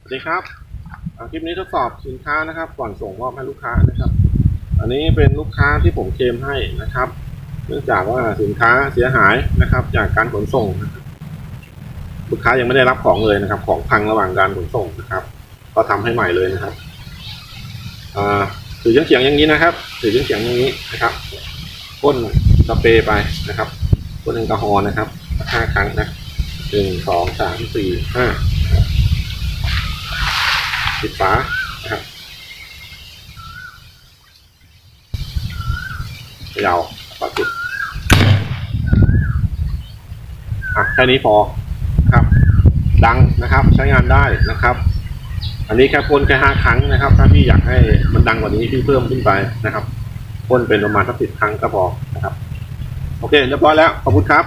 สวัสดีครับคลิปนี้ทดสอบสินค้านะครับ ก่อนส่งมอบให้ลูกค้านะครับ อันนี้เป็นลูกค้าที่ผมเคลมให้นะครับ เนื่องจากว่าสินค้าเสียหายนะครับ จากการขนส่งนะครับลูกค้ายังไม่ได้รับของเลยนะครับ ของพังระหว่างการขนส่งนะครับ ก็ทำให้ใหม่เลยนะครับอ่าถือเฉียงอย่างนี้นะครับ ถือยังเฉียงอย่างนี้นะครับพ่นสเปรย์ไปนะครับพ่นแอลกอฮอล์นะครับห้าครั้งนะหนึ่งสองสามสี่ห้า ปิดฝานะครับเขย่าปาปิดอะแค่นี้พอครับ ดังนะครับใช้งานได้นะครับ อันนี้แค่พ่นแค่ห้าครั้งนะครับ ถ้าพี่อยากให้มันดังกว่านี้พี่เพิ่มขึ้นไปนะครับพ่นเป็นประมาณสักสิบครั้งก็พอนะครับ โอเคเรียบร้อยแล้วขอบคุณครับ